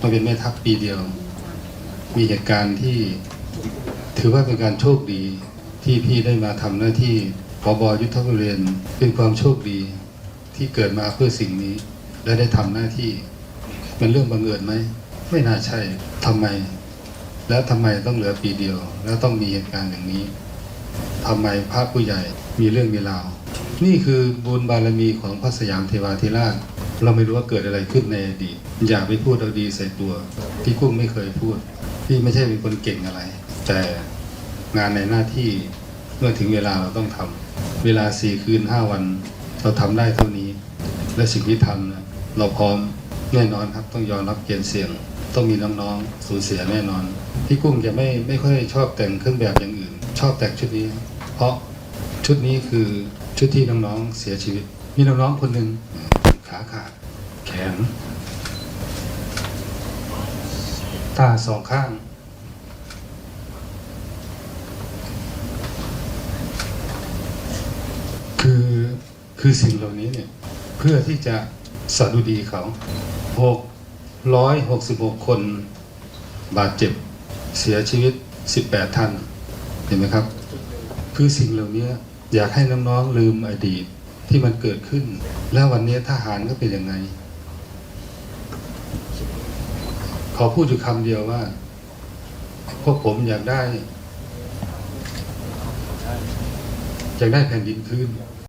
มาเป็นแม่ทัพปีเดียว มีเหตุการณ์ที่ถือว่าเป็นการโชคดีที่พี่ได้มาทำหน้าที่ผบยุทธบริเวณเป็นความโชคดีที่เกิดมาเพื่อสิ่งนี้ และได้ทำหน้าที่ เป็นเรื่องบังเอิญไหมไม่น่าใช่ทำไม แล้วทำไมต้องเหลือปีเดียว แล้วต้องมีเหตุการณ์อย่างนี้ทำไมพระผู้ใหญ่มีเรื่องมีราว นี่คือบุญบารมีของพระสยามเทวาธิราช เราไม่รู้ว่าเกิดอะไรขึ้นในอดีตอย่าไปพูดเอาดีใส่ตัว พี่กุ้งไม่เคยพูด พี่ไม่ใช่เป็นคนเก่งอะไร แต่งานในหน้าที่เมื่อถึงเวลาเราต้องทำเวลาสี่คืนห้าวัน เราทำได้เท่านี้ และสิ่งที่ทำนะเราพร้อมแน่นอนครับ ต้องยอมรับเกณฑ์เสี่ยง ต้องมีน้องๆสูญเสียแน่นอน พี่กุ้งจะไม่ไม่ค่อยชอบแต่งเครื่องแบบอย่างอื่น ชอบแต่งชุดนี้ เพราะชุดนี้คือชุดที่น้องๆเสียชีวิต มีน้องๆคนหนึ่ง ขาขาด แขน ตาสองข้าง คือคือสิ่งเหล่านี้เนี่ย เพื่อที่จะสดุดีเขาหกร้อยหกสิบหกคนบาดเจ็บเสียชีวิตสิบแปดท่าน เห็นไหมครับ คือสิ่งเหล่านี้อยากให้น้องๆลืมอดีต ที่มันเกิดขึ้น แล้ววันนี้ทหารก็เป็นยังไง ขอพูดอยู่คำเดียวว่า พวกผมอยากได้ อยากได้แผ่นดินคืน